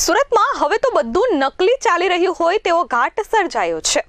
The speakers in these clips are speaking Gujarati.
સુરતમાં હવે તો બધું નકલી ચાલી રહ્યું હોય તેવો ઘાટ સર્જાયો છે.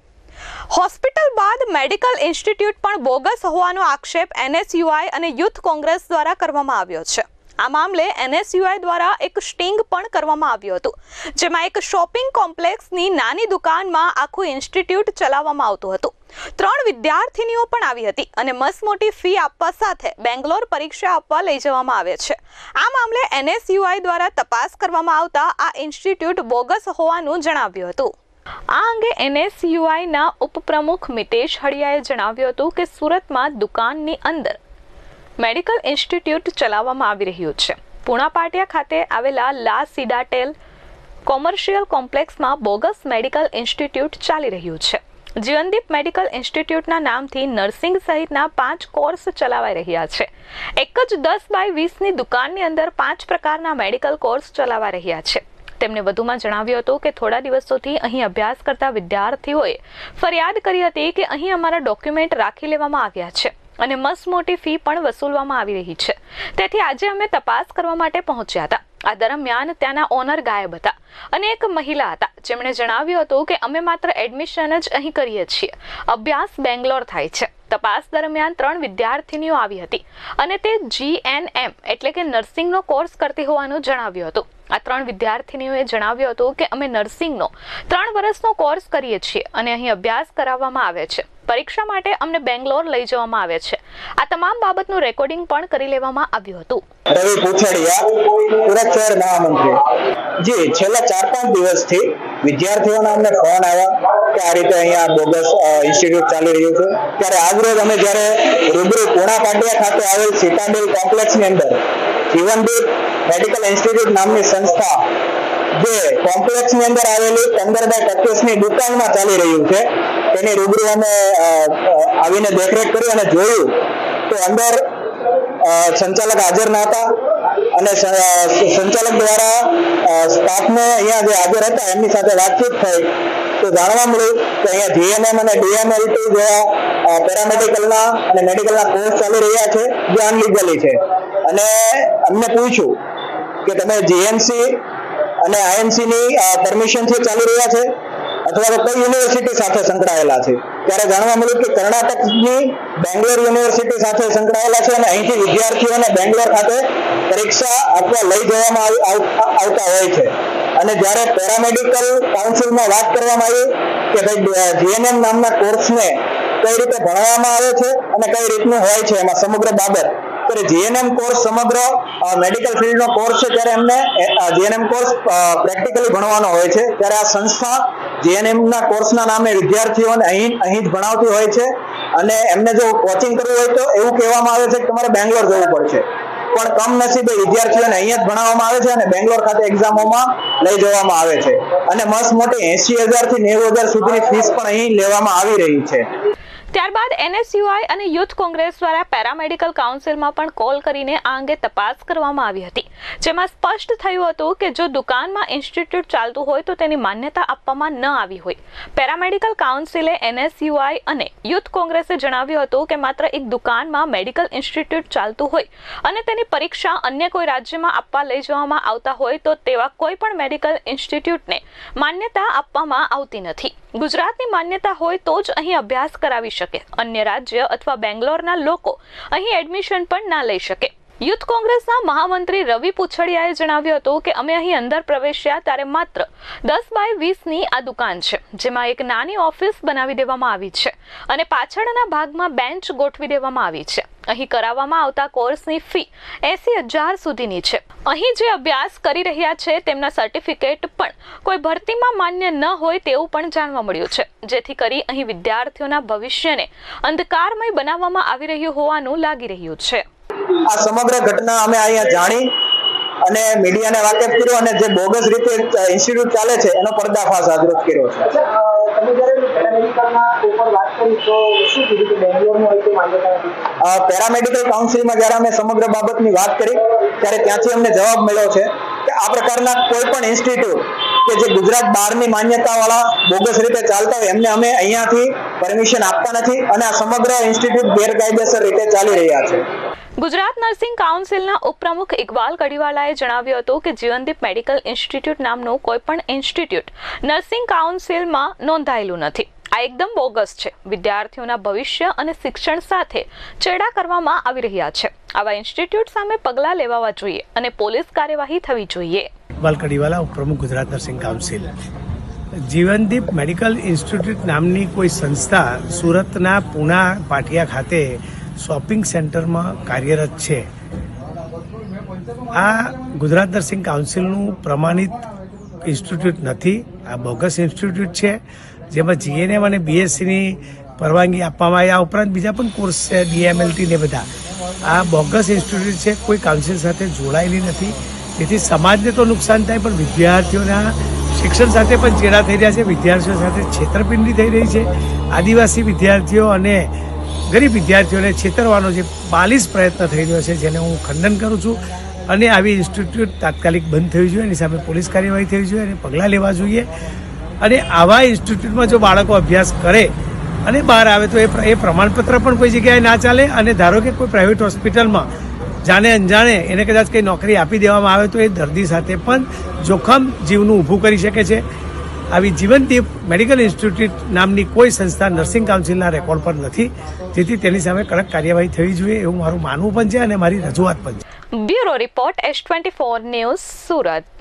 હોસ્પિટલ બાદ મેડિકલ ઇન્સ્ટિટ્યૂટ પણ બોગસ હોવાનો આક્ષેપ એનએસયુઆઈ અને યુથ કોંગ્રેસ દ્વારા કરવામાં આવ્યો છે. આ મામલે એનએસયુઆઈ દ્વારા એક સ્ટિંગ પણ કરવામાં આવ્યું હતું, જેમાં એક શોપિંગ કોમ્પ્લેક્સની નાની દુકાનમાં આખું ઇન્સ્ટિટ્યૂટ ચલાવવામાં આવતું હતું. ત્રણ વિદ્યાર્થીનીઓ પણ આવી હતી અને મસમોટી ફી આપવા સાથે બેંગ્લોર પરીક્ષા આપવા લઈ જવામાં આવે છે. આ મામલે એનએસયુઆઈ દ્વારા તપાસ કરવામાં આવતા આ ઇન્સ્ટિટ્યૂટ બોગસ હોવાનું જણાવ્યું હતું. આ અંગે એનએસયુઆઈના ઉપપ્રમુખ મિતેશ હળિયાએ જણાવ્યું હતું કે સુરતમાં દુકાનની અંદર મેડિકલ ઇન્સ્ટિટ્યૂટ ચલાવવામાં આવી રહ્યું છે. પૂણા પાટિયા ખાતે આવેલા લા સિડાટેલ કોમર્શિયલ કોમ્પ્લેક્સમાં બોગસ મેડિકલ ઇન્સ્ટિટ્યૂટ ચાલી રહ્યું છે. જીવનદીપ મેડિકલ ઇન્સ્ટિટ્યૂટના નામથી નર્સિંગ સહિતના પાંચ કોર્સ ચલાવાઈ રહ્યા છે. એક જ દસ બાય વીસની દુકાનની અંદર પાંચ પ્રકારના મેડિકલ કોર્સ ચલાવાઈ રહ્યા છે. તેમણે વધુમાં જણાવ્યું હતું કે થોડા દિવસોથી અહીં અભ્યાસ કરતા વિદ્યાર્થીઓએ ફરિયાદ કરી હતી કે અહીં અમારા ડોક્યુમેન્ટ રાખી લેવામાં આવ્યા છે. અને મસ્ત મોટી ફી પણ વસૂલવામાં આવી રહી છે. તેથી આજે અમે તપાસ કરવા માટે પહોંચ્યા હતા. આ દરમિયાન ત્યાંના ઓનર ગાયબ હતા અને એક મહિલા હતા. જેમણે જણાવ્યું હતું કે અમે માત્ર એડમિશન જ અહીં કરીએ છીએ. અભ્યાસ બેંગ્લોર થાય છે. તપાસ દરમિયાન ત્રણ વિદ્યાર્થીનીઓ આવી હતી અને તે જીએનએમ એટલે કે નર્સિંગનો કોર્સ કરતી હોવાનું જણાવ્યું હતું. આ ત્રણ વિદ્યાર્થીનીઓએ જણાવ્યું હતું કે અમે નર્સિંગનો ત્રણ વર્ષનો કોર્સ કરીએ છીએ અને અહીં અભ્યાસ કરાવવામાં આવે છે. પરીક્ષા માટે અમને બેંગ્લોર લઈ જવામાં આવે છે. આ તમામ બાબતનું રેકોર્ડિંગ પણ કરી લેવામાં આવ્યું હતું. રવિ પૂછડિયા, સુરત શહેર મહામંત્રી. જી, છેલ્લા ચાર પાંચ દિવસથી વિદ્યાર્થીઓના અમને ફોન આવ્યા કે આ રીતે અહીંયા બોગસ ઇન્સ્ટિટ્યૂટ ચાલી રહ્યું છે. ત્યારે આજરોજ અમે જ્યારે રૂબરૂ પૂણા પાટિયા ખાતે આવેલ સીતાબેલ કોમ્પ્લેક્સની અંદર જીવનદીપ મેડિકલ ઇન્સ્ટિટ્યૂટ નામની સંસ્થા જે કોમ્પ્લેક્સની અંદર આવેલી પંદર બાય પચીસની દુકાનમાં ચાલી રહ્યું છે તેની રૂબરૂ અમે આવીને દેખરેખ કરી અને જોયું તો અંદર સંચાલક હાજર ન હતા અને સંચાલક દ્વારા સ્ટાફને અહીંયા જે હાજર હતા એમની સાથે વાતચીત થઈ તો જાણવા મળ્યું કે અહીંયા જીએનએમ અને ડીએમએલટી જેવા પેરામેડિકલના અને મેડિકલના કોર્સ ચાલી રહ્યા છે, જે અનલીગલી છે. અને અમને પૂછ્યું કે તમે જીએમસી અને આઈએમસીની પરમિશનથી ચાલી રહ્યા છે? અથવા તો કઈ યુનિવર્સિટી સાથે સંકળાયેલા છે? ત્યારે જાણવા મળ્યું કે કર્ણાટકની બેંગ્લોર યુનિવર્સિટી સાથે સંકળાયેલા છે અને અહીંથી વિદ્યાર્થીઓને બેંગ્લોર ખાતે પરીક્ષા આપવા લઈ જવામાં આવ- આવ- આવતા હોય છે. અને જ્યારે પેરામેડિકલ કાઉન્સિલમાં વાત કરવામાં આવી કે ભાઈ જીએનએમ નામના કોર્સને કઈ રીતે ભણવામાં આવે છે અને કઈ રીતનું હોય છે એમાં સમગ્ર બાબત ત્યારે જીએનએમ કોર્સ સમગ્ર મેડિકલ ફિલ્ડનો કોર્સ છે ત્યારે એમને જીએનએમ કોર્સ પ્રેક્ટિકલી ભણવાનો હોય છે. ત્યારે આ સંસ્થા જીએનએમના કોર્સના નામે વિદ્યાર્થીઓને અહીં અહીં જ ભણાવતી હોય છે. અને એમને જો કોચિંગ કરવું હોય તો એવું કહેવામાં આવે છે કે તમારે બેંગ્લોર જવું પડશે. પણ કમનસીબે વિદ્યાર્થીઓને અહીંયા જ ભણાવવામાં આવે છે અને બેંગ્લોર ખાતે એક્ઝામોમાં લઈ જવામાં આવે છે. અને મસ્ત મોટી એસી હજારથી નેવું હજાર સુધીની ફીસ પણ અહીં લેવામાં આવી રહી છે. ત્યારબાદ એનએસયુઆઈ અને યુથ કોંગ્રેસ દ્વારા પેરામેડિકલ કાઉન્સિલમાં પણ કોલ કરીને આ અંગે તપાસ કરવામાં આવી હતી, જેમાં સ્પષ્ટ થયું હતું કે જો દુકાનમાં ઇન્સ્ટિટ્યૂટ ચાલતું હોય તો તેની માન્યતા આપવામાં ન આવી હોય. પેરામેડિકલ કાઉન્સિલે એનએસયુઆઈ અને યુથ કોંગ્રેસે જણાવ્યું હતું કે માત્ર એક દુકાનમાં મેડિકલ ઇન્સ્ટિટ્યૂટ ચાલતું હોય અને તેની પરીક્ષા અન્ય કોઈ રાજ્યમાં આપવા લઈ જવામાં આવતા હોય તો તેવા કોઈ પણ મેડિકલ ઇન્સ્ટિટ્યૂટને માન્યતા આપવામાં આવતી નથી. ગુજરાતની માન્યતા હોય તો જ અહીં અભ્યાસ કરાવી શકે. અન્ય રાજ્ય અથવા બેંગ્લોરના લોકો અહીં એડમિશન પણ ના લઈ શકે. યુથ કોંગ્રેસના મહામંત્રી રવિ પૂછડિયાએ જણાવ્યું હતું કે અમે અહીં અંદર પ્રવેશ્યા ત્યારે માત્ર દસ બાય વીસની આ દુકાન છે, જેમાં એક નાની ઓફિસ બનાવી દેવામાં આવી છે અને પાછળના ભાગમાં બેન્ચ ગોઠવી દેવામાં આવી છે. અહીં કરાવવામાં આવતા કોર્સની ફી એસી હજાર સુધીની છે. અહીં જે અભ્યાસ કરી રહ્યા છે તેમના સર્ટિફિકેટ પણ કોઈ ભરતીમાં માન્ય ન હોય તેવું પણ જાણવા મળ્યું છે. જેથી કરી અહીં વિદ્યાર્થીઓના ભવિષ્યને અંધકારમય બનાવવામાં આવી રહ્યું હોવાનું લાગી રહ્યું છે. આ સમગ્ર ઘટના અમે અહીંયા જાણી અને મીડિયાને વાકેફ કર્યો અને જે બોગસ રીતે ઇન્સ્ટિટ્યૂટ ચાલે છે એનો પર્દાફાશ આજરોજ કર્યો છે. માન્યતા પેરામેડિકલ કાઉન્સિલમાં જ્યારે અમે સમગ્ર બાબતની વાત કરી ત્યારે ત્યાંથી અમને જવાબ મળ્યો છે કે આ પ્રકારના કોઈ પણ ઇન્સ્ટિટ્યૂટ કે જે ગુજરાત બહારની માન્યતાવાળા બોગસ રીતે ચાલતા હોય એમને અમે અહીંયાથી પરમિશન આપતા નથી અને આ સમગ્ર ઇન્સ્ટિટ્યૂટ ગેરકાયદેસર રીતે ચાલી રહ્યા છે. ગુજરાત નર્સિંગ કાઉન્સિલના ઉપપ્રમુખ ઇકબાલ કડીવાલાએ જણાવ્યું હતું કે જીવનદીપ મેડિકલ ઇન્સ્ટિટ્યૂટ નામનું કોઈ પણ ઇન્સ્ટિટ્યૂટ નર્સિંગ કાઉન્સિલમાં નોંધાયેલું નથી. આ એકદમ બોગસ છે. વિદ્યાર્થીઓના ભવિષ્ય અને શિક્ષણ સાથે ચેડા કરવામાં આવી રહ્યા છે. આવા ઇન્સ્ટિટ્યૂટ સામે પગલાં લેવાવા જોઈએ અને પોલીસ કાર્યવાહી થવી જોઈએ. ઇકબાલ કડીવાલા, ઉપપ્રમુખ Gujarat nursing council. Jeevandeep medical institute નામની કોઈ સંસ્થા સુરતના પૂના પાટિયા ખાતે શોપિંગ સેન્ટરમાં કાર્યરત છે. આ ગુજરાત નર્સિંગ કાઉન્સિલનું પ્રમાણિત ઇન્સ્ટિટ્યૂટ નથી. આ બોગસ ઇન્સ્ટિટ્યૂટ છે. જેમાં જીએનએમ અને બીએસસીની પરવાનગી આપવામાં આવી. આ ઉપરાંત બીજા પણ કોર્સ છે, ડીએમએલટી ને બધા. આ બોગસ ઇન્સ્ટિટ્યૂટ છે, કોઈ કાઉન્સિલ સાથે જોડાયેલી નથી. તેથી સમાજને તો નુકસાન થાય, પણ વિદ્યાર્થીઓના શિક્ષણ સાથે પણ ચેડા થઈ રહ્યા છે. વિદ્યાર્થીઓ સાથે છેતરપિંડી થઈ રહી છે. આદિવાસી વિદ્યાર્થીઓ અને ગરીબ વિદ્યાર્થીઓને છેતરવાનો જે બાલિશ પ્રયત્ન થઈ રહ્યો છે, જેને હું ખંડન કરું છું. અને આવી ઇન્સ્ટિટ્યૂટ તાત્કાલિક બંધ થવી જોઈએ, એની સામે પોલીસ કાર્યવાહી થવી જોઈએ અને પગલાં લેવા જોઈએ. અને આવા ઇન્સ્ટિટ્યૂટમાં જો બાળકો અભ્યાસ કરે અને બહાર આવે તો એ એ પ્રમાણપત્ર પણ કોઈ જગ્યાએ ના ચાલે. અને ધારો કે કોઈ પ્રાઇવેટ હોસ્પિટલમાં જાણે અનજાણે એને કદાચ કંઈ નોકરી આપી દેવામાં આવે તો એ દર્દી સાથે પણ જોખમ જીવનું ઊભું કરી શકે છે. આવી જીવનદીપ મેડિકલ ઇન્સ્ટિટ્યૂટ નામની કોઈ સંસ્થા નર્સિંગ કાઉન્સિલના રેકોર્ડ પર નથી, જેથી તેની સામે કડક કાર્યવાહી થવી જોઈએ એવું મારું માનવું પણ છે અને મારી રજૂઆત પણ છે. Bureau report S twenty four news Surat.